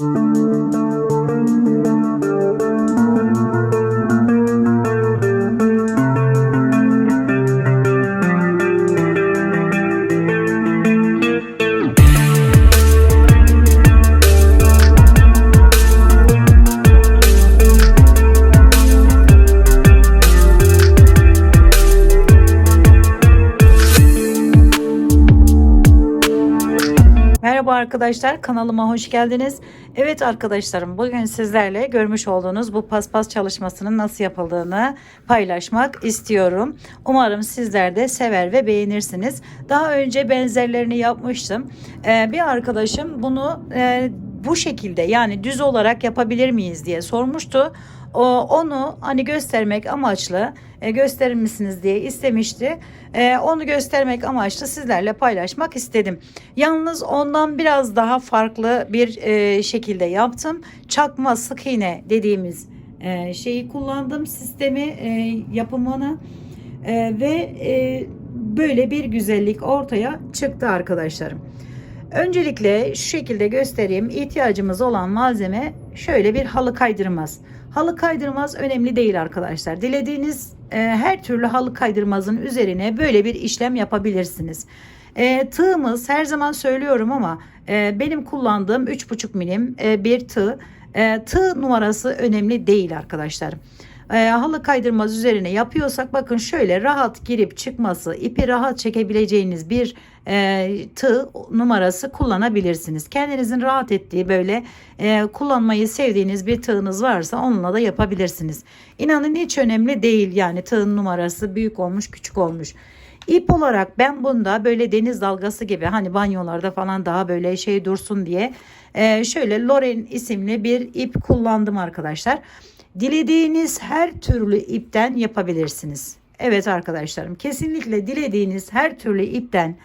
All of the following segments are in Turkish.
Música arkadaşlar kanalıma hoş geldiniz. Evet arkadaşlarım bugün sizlerle görmüş olduğunuz bu paspas çalışmasının nasıl yapıldığını paylaşmak istiyorum. Umarım sizler de sever ve beğenirsiniz. Daha önce benzerlerini yapmıştım. Ee, bir arkadaşım bunu e, bu şekilde yani düz olarak yapabilir miyiz diye sormuştu. Onu hani göstermek amaçlı e, gösterir misiniz diye istemişti. E, onu göstermek amaçlı sizlerle paylaşmak istedim. Yalnız ondan biraz daha farklı bir e, şekilde yaptım. Çakma sık iğne dediğimiz şeyi kullandım sistemi yapımını ve böyle bir güzellik ortaya çıktı arkadaşlarım. Öncelikle şu şekilde göstereyim. İhtiyacımız olan malzeme şöyle bir halı kaydırmaz. Halı kaydırmaz önemli değil arkadaşlar. Dilediğiniz e, her türlü halı kaydırmazın üzerine böyle bir işlem yapabilirsiniz. E, tığımız her zaman söylüyorum ama e, benim kullandığım 3,5 milim e, bir tığ. E, tığ numarası önemli değil arkadaşlar. E, halı kaydırmaz üzerine yapıyorsak bakın şöyle rahat girip çıkması ipi rahat çekebileceğiniz bir e, tığ numarası kullanabilirsiniz. Kendinizin rahat ettiği böyle e, kullanmayı sevdiğiniz bir tığınız varsa onunla da yapabilirsiniz. İnanın hiç önemli değil yani tığın numarası büyük olmuş küçük olmuş. İp olarak ben bunda böyle deniz dalgası gibi hani banyolarda falan daha böyle şey dursun diye e, şöyle Loren isimli bir ip kullandım arkadaşlar. Dilediğiniz her türlü ipten yapabilirsiniz. Evet arkadaşlarım kesinlikle dilediğiniz her türlü ipten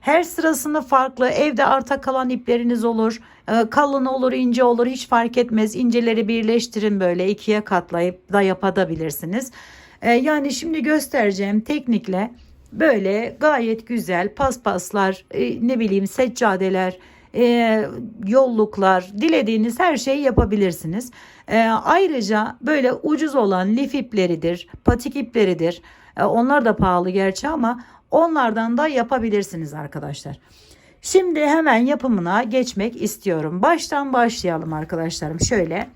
her sırasında farklı evde arta kalan ipleriniz olur e, kalın olur ince olur hiç fark etmez inceleri birleştirin böyle ikiye katlayıp da yapabilirsiniz. E, yani şimdi göstereceğim teknikle böyle gayet güzel paspaslar e, ne bileyim seccadeler e, yolluklar dilediğiniz her şeyi yapabilirsiniz. E, ayrıca böyle ucuz olan lif ipleridir, patik ipleridir. E, onlar da pahalı gerçi ama onlardan da yapabilirsiniz arkadaşlar. Şimdi hemen yapımına geçmek istiyorum. Baştan başlayalım arkadaşlarım. Şöyle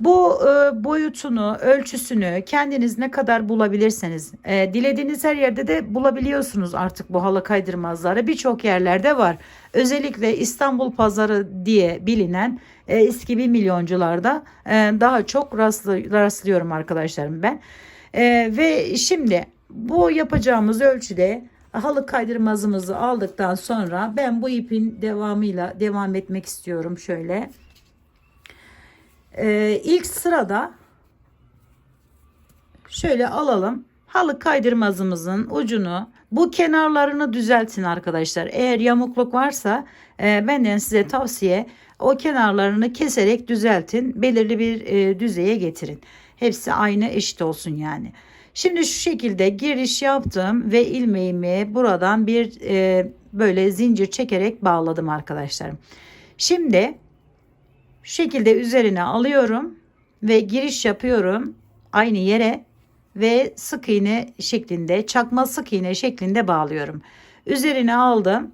bu e, boyutunu, ölçüsünü kendiniz ne kadar bulabilirseniz, e, dilediğiniz her yerde de bulabiliyorsunuz artık bu halı kaydırmazları. Birçok yerlerde var. Özellikle İstanbul pazarı diye bilinen e, eski milyoncularda e, daha çok rastlı, rastlıyorum arkadaşlarım ben. E, ve şimdi bu yapacağımız ölçüde halı kaydırmazımızı aldıktan sonra ben bu ipin devamıyla devam etmek istiyorum şöyle. Ee, ilk sırada şöyle alalım. Halı kaydırmazımızın ucunu bu kenarlarını düzeltin arkadaşlar. Eğer yamukluk varsa e, benden size tavsiye o kenarlarını keserek düzeltin. Belirli bir e, düzeye getirin. Hepsi aynı eşit olsun yani. Şimdi şu şekilde giriş yaptım ve ilmeğimi buradan bir e, böyle zincir çekerek bağladım arkadaşlarım. Şimdi şu şekilde üzerine alıyorum ve giriş yapıyorum aynı yere ve sık iğne şeklinde çakma sık iğne şeklinde bağlıyorum. Üzerine aldım.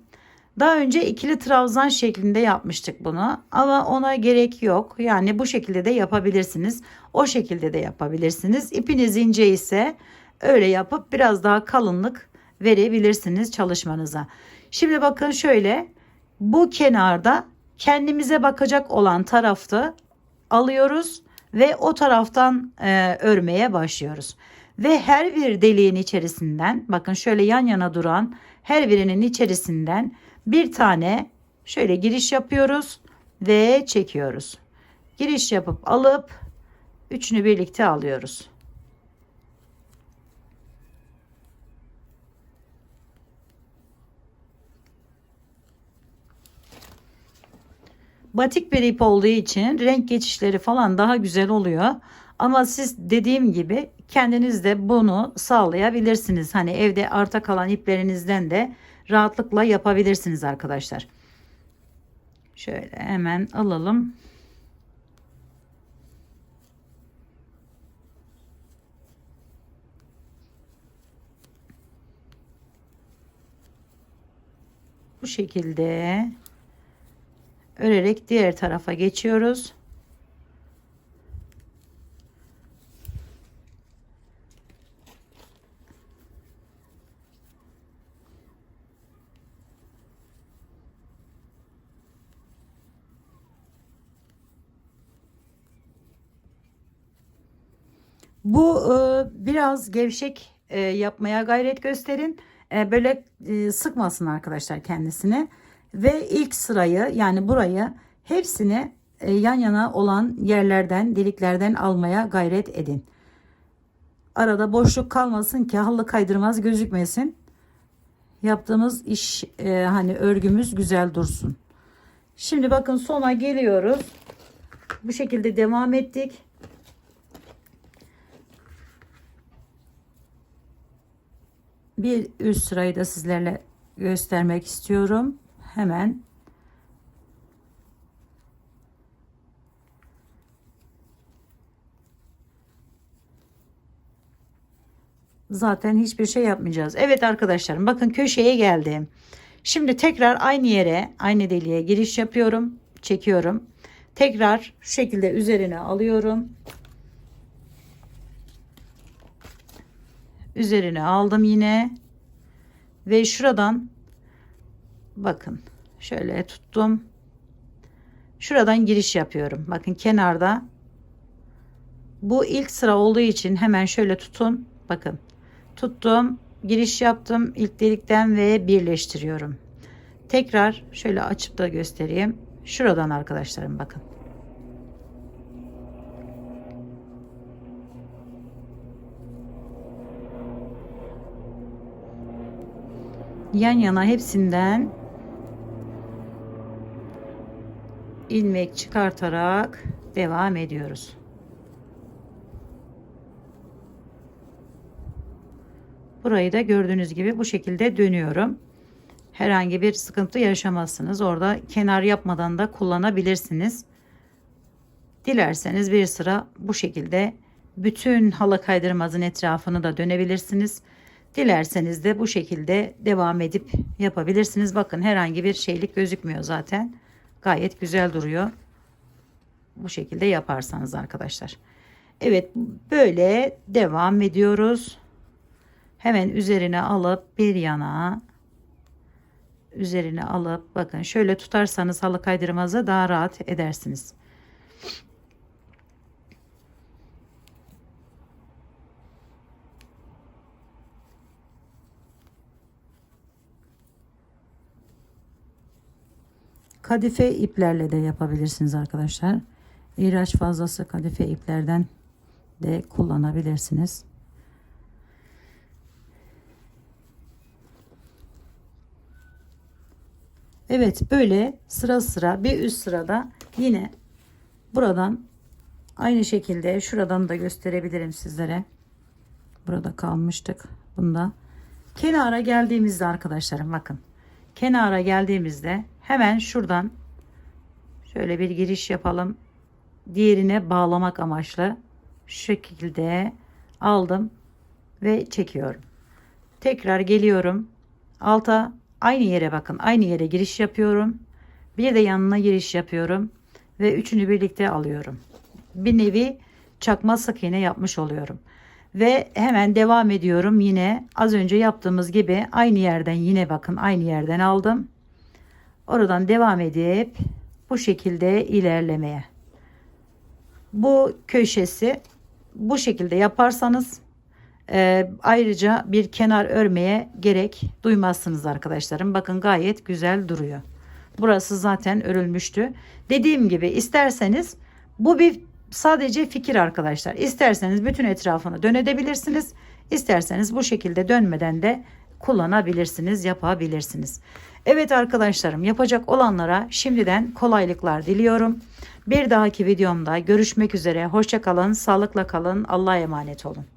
Daha önce ikili trabzan şeklinde yapmıştık bunu ama ona gerek yok. Yani bu şekilde de yapabilirsiniz. O şekilde de yapabilirsiniz. İpiniz ince ise öyle yapıp biraz daha kalınlık verebilirsiniz çalışmanıza. Şimdi bakın şöyle bu kenarda kendimize bakacak olan tarafta alıyoruz ve o taraftan e, örmeye başlıyoruz. Ve her bir deliğin içerisinden bakın şöyle yan yana duran her birinin içerisinden bir tane şöyle giriş yapıyoruz ve çekiyoruz. Giriş yapıp alıp üçünü birlikte alıyoruz. Batik bir ip olduğu için renk geçişleri falan daha güzel oluyor. Ama siz dediğim gibi kendiniz de bunu sağlayabilirsiniz. Hani evde arta kalan iplerinizden de rahatlıkla yapabilirsiniz arkadaşlar. Şöyle hemen alalım. Bu şekilde örerek diğer tarafa geçiyoruz. Bu e, biraz gevşek e, yapmaya gayret gösterin. E, böyle sıkmasın arkadaşlar kendisini. Ve ilk sırayı yani burayı hepsini e, yan yana olan yerlerden deliklerden almaya gayret edin. Arada boşluk kalmasın ki halı kaydırmaz gözükmesin. Yaptığımız iş e, hani örgümüz güzel dursun. Şimdi bakın sona geliyoruz. Bu şekilde devam ettik. bir üst sırayı da sizlerle göstermek istiyorum. Hemen zaten hiçbir şey yapmayacağız. Evet arkadaşlarım bakın köşeye geldim. Şimdi tekrar aynı yere aynı deliğe giriş yapıyorum. Çekiyorum. Tekrar şu şekilde üzerine alıyorum. Üzerine aldım yine. Ve şuradan bakın şöyle tuttum. Şuradan giriş yapıyorum. Bakın kenarda bu ilk sıra olduğu için hemen şöyle tutun. Bakın tuttum. Giriş yaptım ilk delikten ve birleştiriyorum. Tekrar şöyle açıp da göstereyim. Şuradan arkadaşlarım bakın. yan yana hepsinden ilmek çıkartarak devam ediyoruz. Burayı da gördüğünüz gibi bu şekilde dönüyorum. Herhangi bir sıkıntı yaşamazsınız. Orada kenar yapmadan da kullanabilirsiniz. Dilerseniz bir sıra bu şekilde bütün halı kaydırmazın etrafını da dönebilirsiniz. Dilerseniz de bu şekilde devam edip yapabilirsiniz. Bakın herhangi bir şeylik gözükmüyor zaten. Gayet güzel duruyor. Bu şekilde yaparsanız arkadaşlar. Evet böyle devam ediyoruz. Hemen üzerine alıp bir yana üzerine alıp bakın şöyle tutarsanız halı kaydırmazı daha rahat edersiniz. Kadife iplerle de yapabilirsiniz arkadaşlar. İğraç fazlası kadife iplerden de kullanabilirsiniz. Evet böyle sıra sıra bir üst sırada yine buradan aynı şekilde şuradan da gösterebilirim sizlere. Burada kalmıştık. Bunda kenara geldiğimizde arkadaşlarım bakın. Kenara geldiğimizde hemen şuradan şöyle bir giriş yapalım. Diğerine bağlamak amaçlı şu şekilde aldım ve çekiyorum. Tekrar geliyorum. Alta aynı yere bakın. Aynı yere giriş yapıyorum. Bir de yanına giriş yapıyorum ve üçünü birlikte alıyorum. Bir nevi çakma sık iğne yapmış oluyorum. Ve hemen devam ediyorum yine az önce yaptığımız gibi aynı yerden yine bakın aynı yerden aldım. Oradan devam edip bu şekilde ilerlemeye. Bu köşesi bu şekilde yaparsanız e, ayrıca bir kenar örmeye gerek duymazsınız arkadaşlarım. Bakın gayet güzel duruyor. Burası zaten örülmüştü. Dediğim gibi isterseniz bu bir sadece fikir arkadaşlar. İsterseniz bütün etrafını dönebilirsiniz. İsterseniz bu şekilde dönmeden de kullanabilirsiniz, yapabilirsiniz. Evet arkadaşlarım yapacak olanlara şimdiden kolaylıklar diliyorum. Bir dahaki videomda görüşmek üzere. Hoşça kalın, sağlıkla kalın. Allah'a emanet olun.